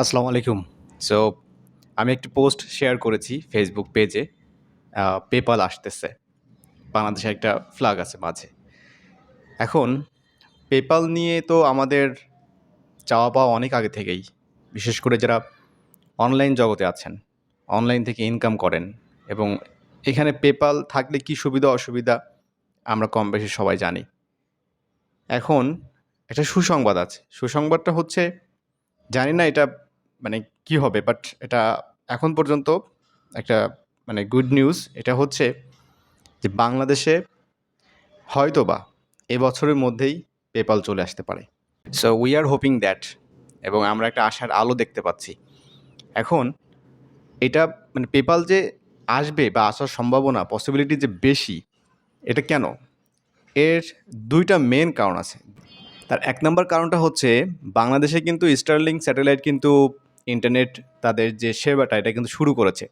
আসসালামু আলাইকুম। সো আমি একটি পোস্ট শেয়ার করেছি ফেসবুক পেজে পেপাল আসতেছে। বাংলাদেশে একটা ফ্ল্যাগ আছে মাঝে। এখন পেপাল নিয়ে তো আমাদের চাওয়া পাওয়া অনেক আগে থেকেই। বিশেষ করে যারা অনলাইন জগতে আছেন অনলাইন থেকে ইনকাম করেন এবং এখানে পেপাল থাকলে কি সুবিধা, অসুবিধা, আমরা কম বেশি সবাই জানি। এখন, একটা সুসংবাদ আছে। সুসংবাদটা হচ্ছে, জানি না এটা মানে কি হবে? বাট এটা এখন পর্যন্ত একটা মানে গুড নিউজ এটা হচ্ছে যে বাংলাদেশে হয়তোবা এবছরের মধ্যেই পেপাল চলে আসতে পারে। So we are hoping that এবং আমরা একটা আশার আলো দেখতে পাচ্ছি। এখন এটা মানে পেপাল যে আসবে বা আসার সম্ভাবনা পসিবিলিটি যে বেশি, এটা কেন? এর দুইটা মেন কারণ আছে। তার এক নম্বর কারণটা হচ্ছে, বাংলাদেশে কিন্তু স্টারলিং স্যাটেলাইট কিন্তু ইন্টারনেট তাদের যে সেবাটা, এটা কিন্তু শুরু করেছে।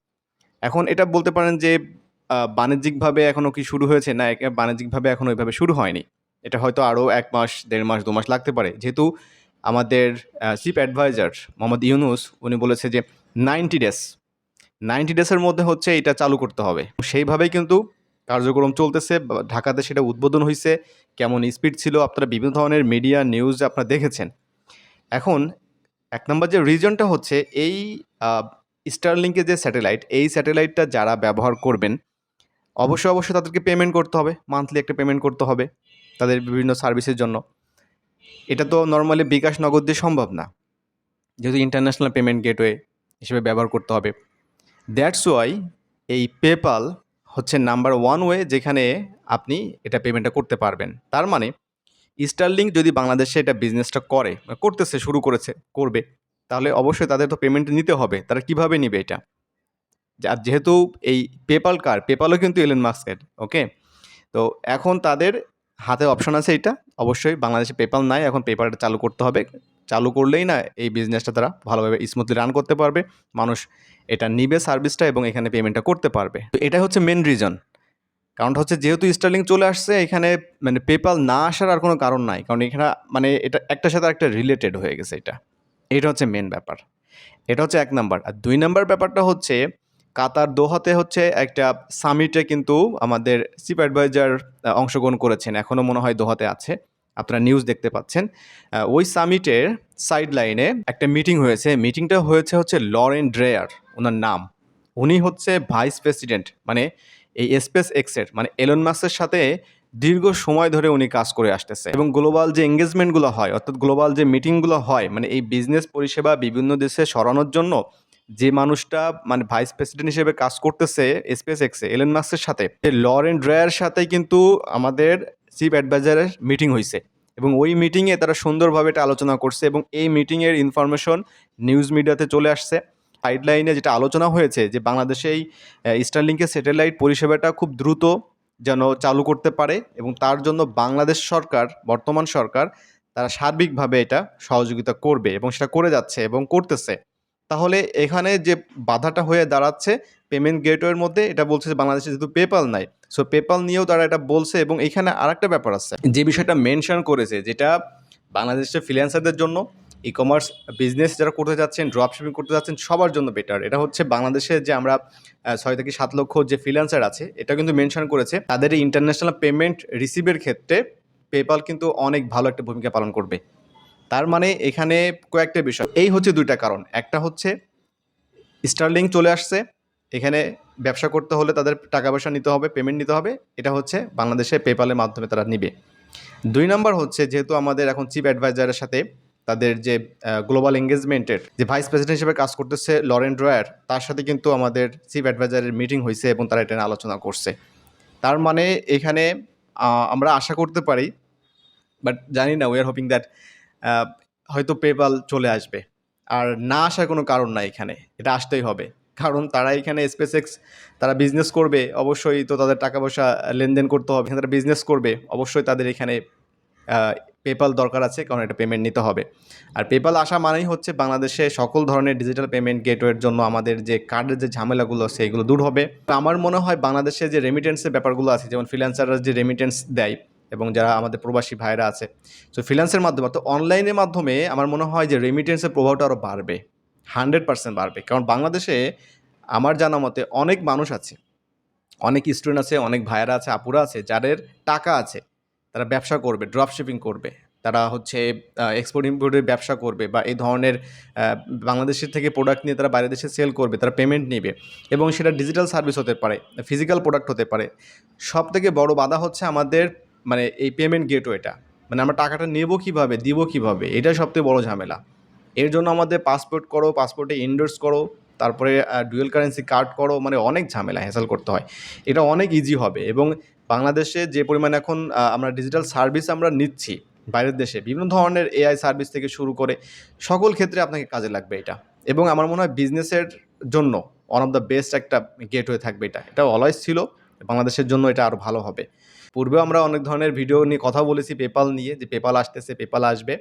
এখন এটা বলতে পারেন যে বাণিজ্যিকভাবে এখনও কি শুরু হয়েছে? না বাণিজ্যিকভাবে এখনও ওইভাবে শুরু হয়নি। এটা হয়তো আরও এক মাস, দেড় মাস, দু মাস লাগতে পারে। যেহেতু আমাদের চিফ অ্যাডভাইজার মোহাম্মদ ইউনুস, উনি বলেছে যে নাইনটি ডেজ, নাইনটি ডেসের মধ্যে হচ্ছে এটা চালু করতে হবে। সেইভাবেই কিন্তু কার্যক্রম চলতেছে। ঢাকাতে সেটা উদ্বোধন হয়েছে কেমন স্পিড ছিল আপনারা বিভিন্ন ধরনের মিডিয়া নিউজ আপনারা দেখেছেন। এখন এক নম্বর যে রিজনটা হচ্ছে এই স্টারলিংকের যে স্যাটেলাইট এই স্যাটেলাইটটা যারা ব্যবহার করবেন, অবশ্যই অবশ্যই তাদেরকে পেমেন্ট করতে হবে মান্থলি একটা পেমেন্ট করতে হবে তাদের বিভিন্ন সার্ভিসের জন্য। এটা তো নর্মালি বিকাশ নগদ দিয়ে সম্ভব না। যেহেতু ইন্টারন্যাশনাল পেমেন্ট গেটওয়ে হিসেবে ব্যবহার করতে হবে। দ্যাটস ওয়াই এই পেপাল হচ্ছে নাম্বার ওয়ান ওয়ে যেখানে আপনি এটা পেমেন্টটা করতে পারবেন। তার মানে স্টারলিংক যদি বাংলাদেশে এটা বিজনেসটা করে করতেছে, শুরু করেছে, করবে, তাহলে অবশ্যই তাদের তো পেমেন্ট নিতে হবে। তারা কীভাবে নিবে এটা? আর যেহেতু এই পেপাল কার পেপালও কিন্তু এলেন মাস্কের ওকে তো এখন তাদের হাতে অপশন আছে এটা। অবশ্যই বাংলাদেশে পেপাল নাই, এখন পেপারটা চালু করতে হবে। চালু করলেই না এই বিজনেসটা তারা ভালোভাবে স্মুথলি রান করতে পারবে। মানুষ এটা নিবে সার্ভিসটা এবং এখানে পেমেন্টটা করতে পারবে। তো এটা হচ্ছে মেন রিজন কারণটা হচ্ছে যেহেতু স্টার্লিং চলে আসছে, এখানে মানে পেপাল না আসার আর কোনো কারণ নাই। কারণ এখানে মানে এটা একটার সাথে একটা রিলেটেড হয়ে গেছে এটা। এটা হচ্ছে মেন ব্যাপার। এটা হচ্ছে এক নাম্বার। আর দুই নাম্বার ব্যাপারটা হচ্ছে, কাতার দোহাতে হচ্ছে একটা সামিটে কিন্তু আমাদের চিফ অ্যাডভাইজার অংশগ্রহণ করেছেন। এখনও মনে হয় দোহাতে আছে। আপনারা নিউজ দেখতে পাচ্ছেন। ওই সামিটের সাইড লাইনে একটা মিটিং হয়েছে। মিটিংটা হয়েছে হচ্ছে লরেন ড্রেয়ার ওনার নাম। উনি হচ্ছে ভাইস প্রেসিডেন্ট মানে এই স্পেস এক্সের মানে এলন মাস্কের সাথে দীর্ঘ সময় ধরে উনি কাজ করে আসতেছে। এবং গ্লোবাল যে এঙ্গেজমেন্টগুলো হয়, অর্থাৎ গ্লোবাল যে মিটিংগুলো হয় মানে এই বিজনেস পরিষেবা বিভিন্ন দেশে সরানোর জন্য যে মানুষটা মানে ভাইস প্রেসিডেন্ট হিসেবে কাজ করতেছে স্পেস এক্সে এলন মাস্কের সাথে লরেন ড্রায়ার সাথে কিন্তু আমাদের চিফ অ্যাডভাইজারের মিটিং হয়েছে এবং ওই মিটিংয়ে তারা সুন্দরভাবে এটা আলোচনা করছে এবং এই মিটিংয়ের ইনফরমেশন নিউজ মিডিয়াতে চলে আসছে। সাইডলাইনে যেটা আলোচনা হয়েছে যে বাংলাদেশে এই স্টারলিংকের স্যাটেলাইট পরিষেবাটা খুব দ্রুত যেন চালু করতে পারে এবং তার জন্য বাংলাদেশ সরকার, বর্তমান সরকার, তারা সার্বিকভাবে এটা সহযোগিতা করবে এবং সেটা করে যাচ্ছে এবং করতেছে। তাহলে এখানে যে বাধাটা হয়ে দাঁড়াচ্ছে পেমেন্ট গেটওয়ের মধ্যে এটা বলছে যে বাংলাদেশে যেহেতু পেপাল নাই সো পেপাল নিয়েও তারা এটা বলছে এবং এখানে আরেকটা ব্যাপার আছে। যে বিষয়টা মেনশন করেছে, যেটা বাংলাদেশের ফ্রিল্যান্সারদের জন্য ই কমার্স বিজনেস যারা করতে যাচ্ছেন ড্রপ শিপিং করতে যাচ্ছেন, সবার জন্য বেটার এটা হচ্ছে বাংলাদেশে যে আমরা ছয় থেকে সাত লক্ষ যে ফ্রিল্যান্সার আছে, এটা কিন্তু মেনশন করেছে। তাদের ইন্টারন্যাশনাল পেমেন্ট রিসিভের ক্ষেত্রে পেপাল কিন্তু অনেক ভালো একটা ভূমিকা পালন করবে। তার মানে এখানে কয়েকটা বিষয়। এই হচ্ছে দুইটা কারণ। একটা হচ্ছে স্টারলিং চলে আসছে। এখানে ব্যবসা করতে হলে তাদের টাকা পয়সা নিতে হবে পেমেন্ট নিতে হবে। এটা হচ্ছে বাংলাদেশে পেপালের মাধ্যমে তারা নিবে। দুই নম্বর হচ্ছে, যেহেতু আমাদের এখন চিফ অ্যাডভাইজারের সাথে তাদের যে গ্লোবাল এঙ্গেজমেন্টের যে ভাইস প্রেসিডেন্ট হিসেবে কাজ করতেছে লরেন ড্রয়ার তার সাথে কিন্তু আমাদের চিফ অ্যাডভাইজারের মিটিং হয়েছে এবং তারা এটা আলোচনা করছে। তার মানে এখানে আমরা আশা করতে পারি বাট জানি না উই আর হোপিং দ্যাট হয়তো পেপাল চলে আসবে। আর না আসার কোনো কারণ নাই এখানে, এটা আসতেই হবে। কারণ তারা এখানে স্পেসএক্স তারা বিজনেস করবে, অবশ্যই তো তাদের টাকা পয়সা লেনদেন করতে হবে। তারা বিজনেস করবে, অবশ্যই তাদের এখানে পেপাল দরকার আছে, কারণ এটা পেমেন্ট নিতে হবে। আর পেপাল আসা মানেই হচ্ছে বাংলাদেশে সকল ধরনের ডিজিটাল পেমেন্ট গেটওয়ের জন্য আমাদের যে কার্ডের যে ঝামেলাগুলো এগুলো দূর হবে। আমার মনে হয় বাংলাদেশে যে রেমিটেন্সের ব্যাপারগুলো আছে, যেমন ফ্রিল্যান্সাররা যে রেমিটেন্স দেয়, এবং যারা আমাদের প্রবাসী ভাইরা আছে, তো ফ্রিল্যান্সের মাধ্যমে তো অনলাইনের মাধ্যমে আমার মনে হয় যে রেমিটেন্সের প্রভাবটা আরও বাড়বে হান্ড্রেড পার্সেন্ট বাড়বে। কারণ বাংলাদেশে আমার জানা মতে অনেক মানুষ আছে, অনেক স্টুডেন্ট আছে, অনেক ভাইয়েরা আছে, আপুরা আছে, যাদের টাকা আছে তারা ব্যবসা করবে ড্রপ শিপিং করবে। তারা হচ্ছে এক্সপোর্ট ইম্পোর্টের ব্যবসা করবে বা এই ধরনের বাংলাদেশের থেকে প্রোডাক্ট নিয়ে তারা বাইরের দেশে সেল করবে, তারা পেমেন্ট নেবে এবং সেটা ডিজিটাল সার্ভিস হতে পারে ফিজিক্যাল প্রোডাক্ট হতে পারে। সব থেকে বড় বাধা হচ্ছে আমাদের মানে এই পেমেন্ট গেটওয়েটা মানে আমরা টাকাটা নেব কীভাবে, দিব কীভাবে এটা সবথেকে বড় ঝামেলা। এর জন্য আমাদের পাসপোর্ট করো পাসপোর্টে ইন্ডোর্স করো, তারপরে ডুয়েল কারেন্সি কার্ড করো মানে অনেক ঝামেলা হ্যাসেল করতে হয়। এটা অনেক ইজি হবে এবং বাংলাদেশে যে পরিমাণ এখন আমরা ডিজিটাল সার্ভিস আমরা নিচ্ছি বাইরের দেশে, বিভিন্ন ধরনের এআই সার্ভিস থেকে শুরু করে সকল ক্ষেত্রে আপনাকে কাজে লাগবে এটা। এবং আমার মনে হয় বিজনেসের জন্য ওয়ান অফ দ্য বেস্ট একটা গেট হয়ে থাকবে এটা। এটা অলওয়েজ ছিল, বাংলাদেশের জন্য এটা আরও ভালো হবে। পূর্বেও আমরা অনেক ধরনের ভিডিও নিয়ে কথা বলেছি পেপাল নিয়ে যে পেপাল আসতেছে পেপাল আসবে।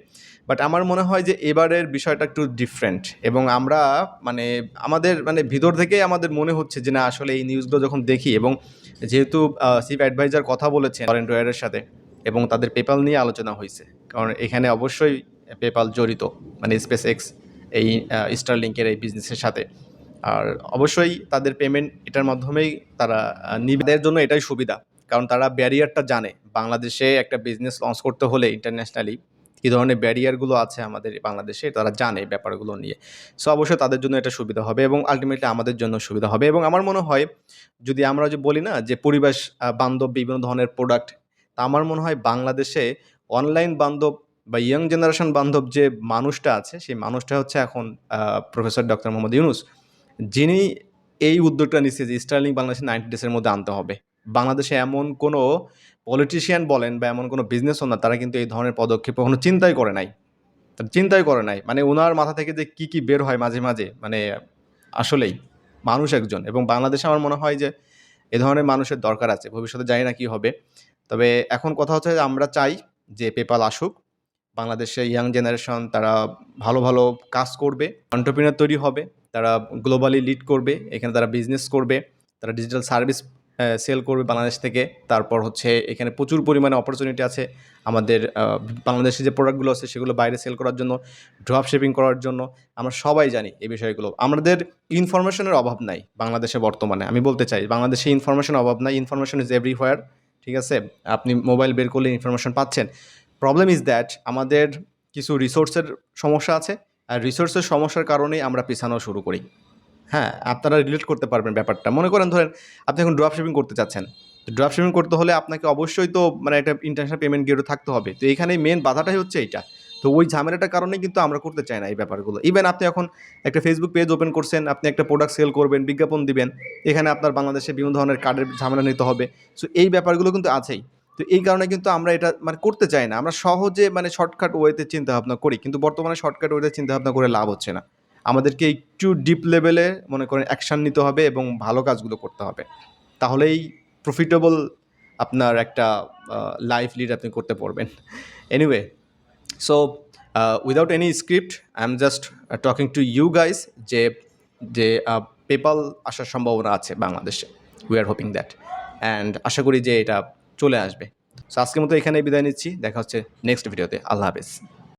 বাট আমার মনে হয় যে এবারের বিষয়টা একটু ডিফারেন্ট এবং আমরা মানে আমাদের মানে ভিতর থেকেই আমাদের মনে হচ্ছে যে না আসলে এই নিউজগুলো যখন দেখি এবং যেহেতু চিফ অ্যাডভাইজার কথা বলেছেন ফরেন ড্রয়ারের সাথে এবং তাদের পেপাল নিয়ে আলোচনা হয়েছে। কারণ এখানে অবশ্যই পেপাল জড়িত মানে স্পেস এক্স এই স্টারলিংকের এই বিজনেসের সাথে। আর অবশ্যই তাদের পেমেন্ট এটার মাধ্যমেই তারা আহ, নিবে। এদের জন্য এটাই সুবিধা। কারণ তারা ব্যারিয়ারটা জানে বাংলাদেশে একটা বিজনেস লঞ্চ করতে হলে ইন্টারন্যাশনালি কী ধরনের ব্যারিয়ারগুলো আছে আমাদের বাংলাদেশে, তারা জানে ব্যাপারগুলো নিয়ে। সো অবশ্যই তাদের জন্য এটা সুবিধা হবে এবং আলটিমেটলি আমাদের জন্য সুবিধা হবে এবং আমার মনে হয়, যদি আমরা যে বলি না যে পরিবেশ বান্ধব বিভিন্ন ধরনের প্রোডাক্ট তা আমার মনে হয় বাংলাদেশে অনলাইন বান্ধব বা ইয়াং জেনারেশন বান্ধব যে মানুষটা আছে, সেই মানুষটা হচ্ছে এখন প্রফেসর ডক্টর মোহাম্মদ ইউনুস। যিনি এই উদ্যোগটা নিচ্ছে যে স্টার্লিং বাংলাদেশে নাইনটি ডেসের মধ্যে আনতে হবে। বাংলাদেশে এমন কোনো পলিটিশিয়ান বলেন বা এমন কোনো বিজনেস ওনার তারা কিন্তু এই ধরনের পদক্ষেপ কখনো চিন্তাই করে নাই। তারা চিন্তাই করে নাই। মানে ওনার মাথা থেকে যে কী কী বের হয় মাঝে মাঝে মানে আসলেই মানুষ একজন। এবং বাংলাদেশে আমার মনে হয় যে এ ধরনের মানুষের দরকার আছে। ভবিষ্যতে জানি না কী হবে। তবে এখন কথা হচ্ছে আমরা চাই যে পেপাল আসুক। বাংলাদেশে ইয়াং জেনারেশন তারা ভালো ভালো কাজ করবে। অন্টারপ্রিনার তৈরি হবে। তারা গ্লোবালি লিড করবে। এখানে তারা বিজনেস করবে। তারা ডিজিটাল সার্ভিস সেল করবে বাংলাদেশ থেকে। তারপর হচ্ছে এখানে প্রচুর পরিমাণে অপরচুনিটি আছে আমাদের বাংলাদেশে যে প্রোডাক্টগুলো আছে সেগুলো বাইরে সেল করার জন্য ড্রপ শিপিং করার জন্য। আমরা সবাই জানি এই বিষয়গুলো। আমাদের ইনফরমেশনের অভাব নাই বাংলাদেশে বর্তমানে। আমি বলতে চাই, বাংলাদেশে ইনফরমেশন অভাব নাই। ইনফরমেশন ইজ এভরিহোয়ার ঠিক আছে? আপনি মোবাইল বের করলে ইনফরমেশন পাচ্ছেন। প্রবলেম ইজ দ্যাট আমাদের কিছু রিসোর্সের সমস্যা আছে। আর রিসোর্সের সমস্যার কারণেই আমরা পিছানো শুরু করি। হ্যাঁ আপনারা রিলেট করতে পারবেন ব্যাপারটা। মনে করেন ধরেন, আপনি এখন ড্রপ শিপিং করতে চাচ্ছেন। তো ড্রপ শিপিং করতে হলে আপনাকে অবশ্যই তো মানে একটা ইন্টারন্যাশনাল পেমেন্ট গেটও থাকতে হবে। তো এখানে মেন বাধাটাই হচ্ছে এইটা। তো ওই ঝামেলাটার কারণেই কিন্তু আমরা করতে চাই না এই ব্যাপারগুলো। ইভেন আপনি এখন একটা ফেসবুক পেজ ওপেন করছেন, আপনি একটা প্রোডাক্ট সেল করবেন, বিজ্ঞাপন দিবেন, এখানে আপনার বাংলাদেশে বিভিন্ন ধরনের কার্ডের ঝামেলা নিতে হবে। সো এই ব্যাপারগুলো কিন্তু আছেই। তো এই কারণে কিন্তু আমরা এটা মানে করতে চাই না। আমরা সহজে মানে শর্টকাট ওয়েতে চিন্তা ভাবনা করি, কিন্তু বর্তমানে শর্টকাট ওয়েতে চিন্তা ভাবনা করে লাভ হচ্ছে না। আমাদেরকে একটু ডিপ লেভেলে মনে করেন অ্যাকশান নিতে হবে এবং ভালো কাজগুলো করতে হবে। তাহলেই প্রফিটেবল আপনার একটা লাইফ লিড আপনি করতে পারবেন। Anyway so without any script I am just talking to you guys যে যে পেপাল আসার সম্ভাবনা আছে বাংলাদেশে। We are hoping that and আশা করি যে এটা চলে আসবে। সো আজকের মতো এখানে বিদায় নিচ্ছি। দেখা হচ্ছে নেক্সট ভিডিওতে আল্লাহ হাফেজ।